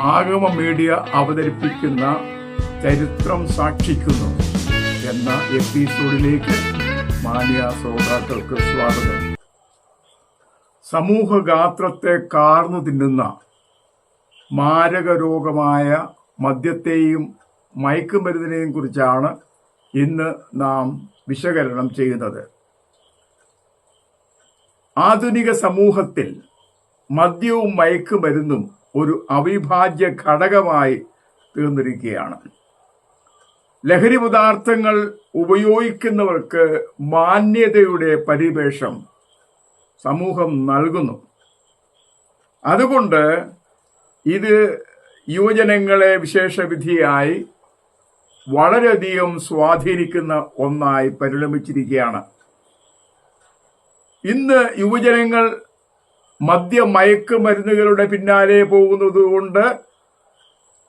ആഗമ media അവതരിപ്പിക്കുന്ന ചരിത്രം സാക്ഷിക്കുന്നു എന്ന എപ്പിസോഡിലേക്ക് മാന്യ ശ്രോതാക്കൾക്ക് സ്വാഗതം. സമൂഹഗാത്രത്തെ കാർന്നു തിന്നുന്ന മാരക രോഗമായ മദ്യത്തെയും മയക്കുമരുന്നിനെയും കുറിച്ചാണ് ഇന്ന് നാം വിശകലനം ചെയ്യുന്നത്. ആധുനിക സമൂഹത്തിൽ മദ്യവും മയക്കുമരുന്നും ഒരു അവിഭാജ്യ ഘടകമായി തീർന്നിരിക്കുകയാണ്. ലഹരി പദാർത്ഥങ്ങൾ ഉപയോഗിക്കുന്നവർക്ക് മാന്യതയുടെ പരിവേഷം സമൂഹം നൽകുന്നു. അതുകൊണ്ട് ഇത് യുവജനങ്ങളെ വിശേഷവിധിയായി വളരെയധികം സ്വാധീനിക്കുന്ന ഒന്നായി പരിണമിച്ചിരിക്കുകയാണ്. ഇന്ന് യുവജനങ്ങൾ മദ്യമയക്കുമരുന്നുകളുടെ പിന്നാലെ പോകുന്നത് കൊണ്ട്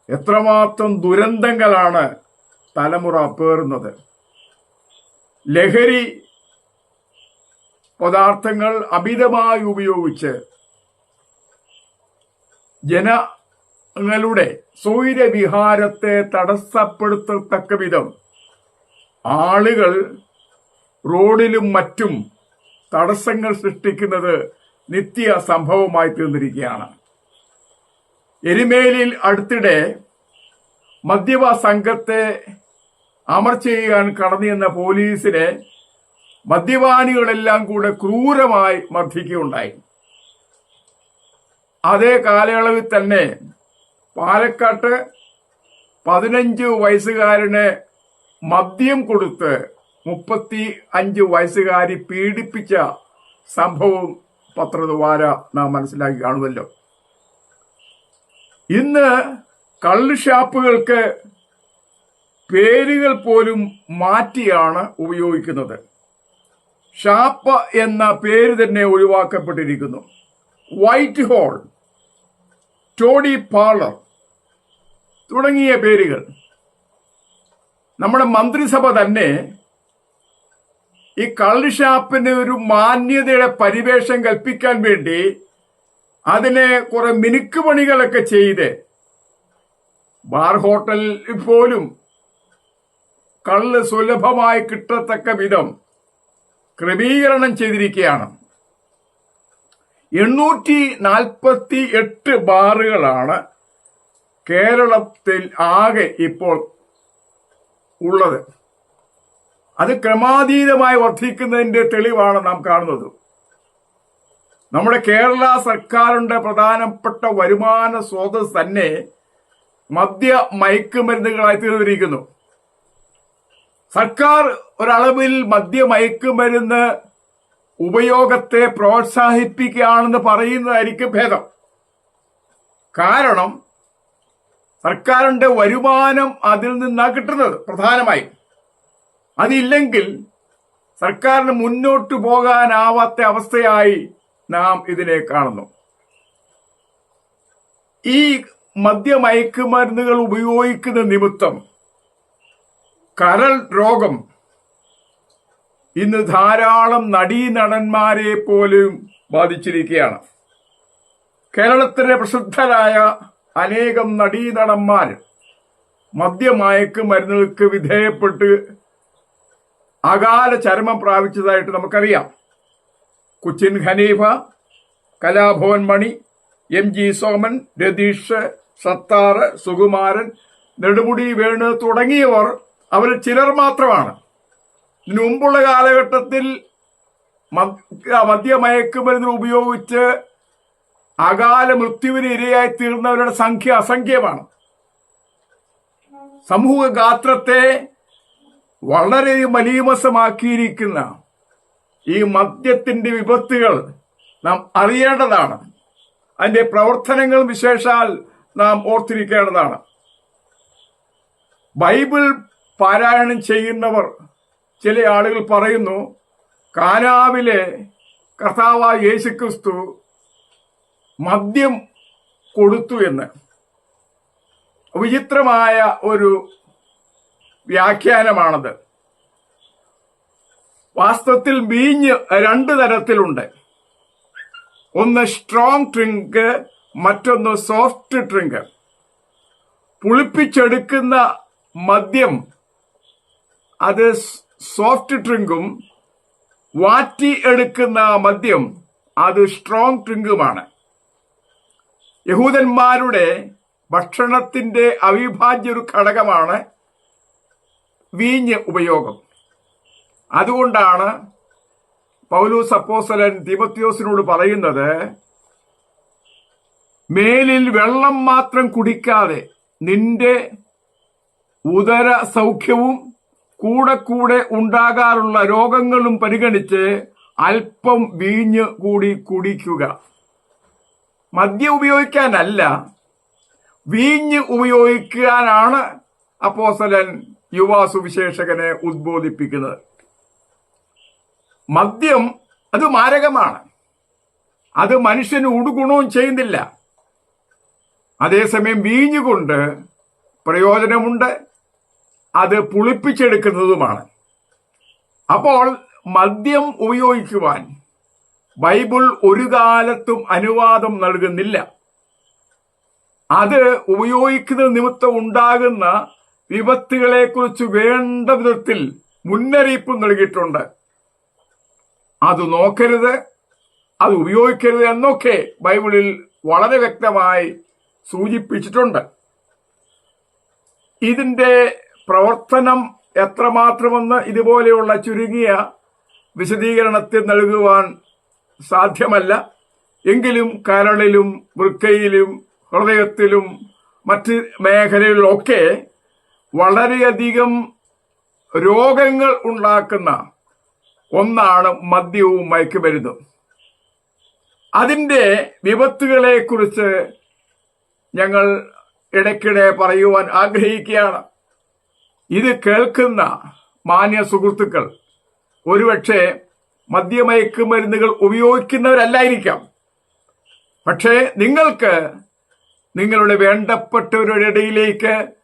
എത്രമാത്രം ദുരന്തങ്ങളാണ് തലമുറ പേറുന്നത്. ലഹരി പദാർത്ഥങ്ങൾ അമിതമായി ഉപയോഗിച്ച് ജനങ്ങളുടെ സൂര്യവിഹാരത്തെ തടസ്സപ്പെടുത്തത്തക്ക വിധം ആളുകൾ റോഡിലും മറ്റും തടസ്സങ്ങൾ സൃഷ്ടിക്കുന്നത് നിത്യ സംഭവമായി തീർന്നിരിക്കുകയാണ്. എരിമേലിൽ അടുത്തിടെ മദ്യപ സംഘത്തെ അമർ ചെയ്യാൻ കടന്നുചെന്ന പോലീസിനെ മദ്യപാനികളെല്ലാം കൂടെ ക്രൂരമായി മർദ്ദിക്കുകയുണ്ടായി. അതേ കാലയളവിൽ തന്നെ പാലക്കാട്ട് പതിനഞ്ച് വയസ്സുകാരന് മദ്യം കൊടുത്ത് മുപ്പത്തി അഞ്ച് വയസ്സുകാരി പീഡിപ്പിച്ച സംഭവം പത്രദ്വാര നാം മനസ്സിലാക്കി കാണുമല്ലോ. ഇന്ന് കള്ള് ഷാപ്പുകൾക്ക് പേരുകൾ പോലും മാറ്റിയാണ് ഉപയോഗിക്കുന്നത്. ഷാപ്പ് എന്ന പേര് തന്നെ ഒഴിവാക്കപ്പെട്ടിരിക്കുന്നു. വൈറ്റ് ഹോൾ ടോഡി പാർലർ തുടങ്ങിയ പേരുകൾ. നമ്മുടെ മന്ത്രിസഭ തന്നെ ഈ കള്ള് ഷാപ്പിന് ഒരു മാന്യതയുടെ പരിവേഷം കൽപ്പിക്കാൻ വേണ്ടി അതിനെ കുറെ മിനുക്ക് പണികളൊക്കെ ചെയ്ത് ബാർ ഹോട്ടലിൽ പോലും കള്ള് സുലഭമായി കിട്ടത്തക്ക വിധം ക്രമീകരണം ചെയ്തിരിക്കുകയാണ്. എണ്ണൂറ്റി നാൽപ്പത്തി എട്ട് ബാറുകളാണ് കേരളത്തിൽ ആകെ ഇപ്പോൾ ഉള്ളത്. അത് ക്രമാതീതമായി വർദ്ധിക്കുന്നതിന്റെ തെളിവാണ് നാം കാണുന്നത്. നമ്മുടെ കേരള സർക്കാരിന്റെ പ്രധാനപ്പെട്ട വരുമാന സ്രോതസ് തന്നെ മദ്യ മയക്കുമരുന്നുകളായി തീർന്നിരിക്കുന്നു. സർക്കാർ ഒരളവിൽ മദ്യ മയക്കുമരുന്ന് ഉപയോഗത്തെ പ്രോത്സാഹിപ്പിക്കുകയാണെന്ന് പറയുന്നതായിരിക്കും ഭേദം. കാരണം സർക്കാരിന്റെ വരുമാനം അതിൽ നിന്നാണ് കിട്ടുന്നത് പ്രധാനമായും. അതില്ലെങ്കിൽ സർക്കാരിന് മുന്നോട്ട് പോകാനാവാത്ത അവസ്ഥയായി നാം ഇതിനെ കാണുന്നു. ഈ മദ്യമയക്കുമരുന്നുകൾ ഉപയോഗിക്കുന്ന നിമിത്തം കരൾ രോഗം ഇന്ന് ധാരാളം നടീനടന്മാരെ പോലും ബാധിച്ചിരിക്കുകയാണ്. കേരളത്തിലെ പ്രസിദ്ധരായ അനേകം നടീനടന്മാർ മദ്യമയക്കുമരുന്നുകൾക്ക് വിധേയപ്പെട്ട് അകാല ചരമം പ്രാപിച്ചതായിട്ട് നമുക്കറിയാം. കുച്ചിൻ ഹനീഫ കലാഭവൻ മണി എം ജി സോമൻ രതീഷ് സത്താറ് സുകുമാരൻ നെടുമുടി വേണു തുടങ്ങിയവർ അവർ ചിലർ മാത്രമാണ്. ഇതിനു മുമ്പുള്ള കാലഘട്ടത്തിൽ മദ്യ- മദ്യമയക്കുമരുന്ന് ഉപയോഗിച്ച് അകാല മൃത്യുവിന് ഇരയായി തീർന്നവരുടെ സംഖ്യ അസംഖ്യമാണ്. സമൂഹ ഗാത്രത്തെ വളരെ മലീമസമാക്കിയിരിക്കുന്ന ഈ മദ്യത്തിന്റെ വിപത്തുകൾ നാം അറിയേണ്ടതാണ്. അതിന്റെ പ്രവർത്തനങ്ങൾ വിശേഷാൽ നാം ഓർത്തിരിക്കേണ്ടതാണ്. ബൈബിൾ പാരായണം ചെയ്യുന്നവർ ചില ആളുകൾ പറയുന്നു കാനാവിലെ കർത്താവായ യേശുക്രിസ്തു മദ്യം കൊടുത്തു എന്ന്. വിചിത്രമായ ഒരു വ്യാഖ്യാനമാണത്. വാസ്തവത്തിൽ വീഞ്ഞ് രണ്ട് തരത്തിലുണ്ട്. ഒന്ന് സ്ട്രോങ് ഡ്രിങ്ക് മറ്റൊന്ന് സോഫ്റ്റ് ഡ്രിങ്ക് പുളിപ്പിച്ചെടുക്കുന്ന മദ്യം അത് സോഫ്റ്റ് ഡ്രിങ്കും വാറ്റി എടുക്കുന്ന മദ്യം അത് സ്ട്രോങ് ഡ്രിങ്കുമാണ് യഹൂദന്മാരുടെ ഭക്ഷണത്തിന്റെ അവിഭാജ്യ ഒരു ഘടകമാണ് വീഞ്ഞ് ഉപയോഗം. അതുകൊണ്ടാണ് പൗലൂസ് അപ്പോസ്തലൻ തിമത്യോസിനോട് പറയുന്നത് മേലിൽ വെള്ളം മാത്രം കുടിക്കാതെ നിന്റെ ഉദര സൗഖ്യവും കൂടെ കൂടെ ഉണ്ടാകാറുള്ള രോഗങ്ങളും പരിഗണിച്ച് അല്പം വീഞ്ഞ് കൂടി കുടിക്കുക. മദ്യം ഉപയോഗിക്കാനല്ല വീഞ്ഞ് ഉപയോഗിക്കാനാണ് അപ്പോസലൻ യുവാ സുവിശേഷകനെ ഉദ്ബോധിപ്പിക്കുന്നത്. മദ്യം അത് മാരകമാണ്. അത് മനുഷ്യന് ഉടുഗുണവും ചെയ്യുന്നില്ല. അതേസമയം വീഞ്ഞുകൊണ്ട് പ്രയോജനമുണ്ട്. അത് പുളിപ്പിച്ചെടുക്കുന്നതുമാണ്. അപ്പോൾ മദ്യം ഉപയോഗിക്കുവാൻ ബൈബിൾ ഒരു കാലത്തും അനുവാദം നൽകുന്നില്ല. അത് ഉപയോഗിക്കുന്ന നിമിത്തം ഉണ്ടാകുന്ന വിപത്തുകളെക്കുറിച്ച് വേണ്ട വിധത്തിൽ മുന്നറിയിപ്പ് നൽകിയിട്ടുണ്ട്. അത് നോക്കരുത് അത് ഉപയോഗിക്കരുത് എന്നൊക്കെ ബൈബിളിൽ വളരെ വ്യക്തമായി സൂചിപ്പിച്ചിട്ടുണ്ട്. ഇതിന്റെ പ്രവർത്തനം എത്രമാത്രമെന്ന് ഇതുപോലെയുള്ള ചുരുങ്ങിയ വിശദീകരണത്തിൽ നൽകുവാൻ സാധ്യമല്ല. എങ്കിലും കരളിലും വൃക്കയിലും ഹൃദയത്തിലും മറ്റ് മേഖലകളിലൊക്കെ വളരെയധികം രോഗങ്ങൾ ഉണ്ടാക്കുന്ന ഒന്നാണ് മദ്യവും മയക്കുമരുന്നും. അതിന്റെ വിപത്തുകളെ കുറിച്ച് ഞങ്ങൾ ഇടയ്ക്കിടെ പറയുവാൻ ആഗ്രഹിക്കുകയാണ്. ഇത് കേൾക്കുന്ന മാന്യ സുഹൃത്തുക്കൾ ഒരുപക്ഷെ മദ്യമയക്കുമരുന്നുകൾ ഉപയോഗിക്കുന്നവരല്ലായിരിക്കാം. പക്ഷേ നിങ്ങൾക്ക് നിങ്ങളുടെ വേണ്ടപ്പെട്ടവരുടെ ഇടയിലേക്ക്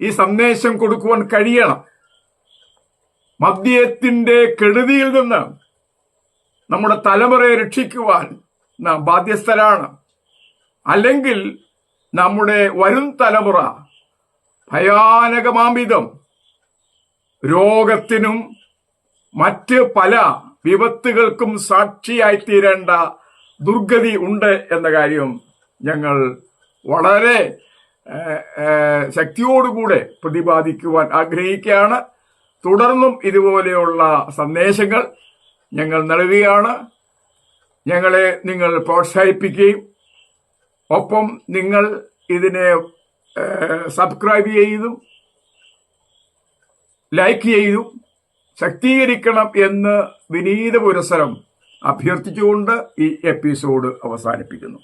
ഈ സന്ദേശം കൊടുക്കുവാൻ കഴിയണം. മദ്യത്തിന്റെ കെടുതിയിൽ നിന്ന് നമ്മുടെ തലമുറയെ രക്ഷിക്കുവാൻ നാം ബാധ്യസ്ഥരാണ്. അല്ലെങ്കിൽ നമ്മുടെ വരും തലമുറ ഭയാനകമാംവിധം രോഗത്തിനും മറ്റ് പല വിപത്തുകൾക്കും സാക്ഷിയായി തീരേണ്ട ദുർഗതി ഉണ്ട് എന്ന കാര്യം ഞങ്ങൾ വളരെ ശക്തിയോടുകൂടെ പ്രതിപാദിക്കുവാൻ ആഗ്രഹിക്കുകയാണ്. തുടർന്നും ഇതുപോലെയുള്ള സന്ദേശങ്ങൾ ഞങ്ങൾ നൽകുകയാണ്. ഞങ്ങളെ നിങ്ങൾ പ്രോത്സാഹിപ്പിക്കുകയും ഒപ്പം നിങ്ങൾ ഇതിനെ സബ്സ്ക്രൈബ് ചെയ്തും ലൈക്ക് ചെയ്തും ശക്തീകരിക്കണം എന്ന് വിനീത പുരസരം അഭ്യർത്ഥിച്ചുകൊണ്ട് ഈ എപ്പിസോഡ് അവസാനിപ്പിക്കുന്നു.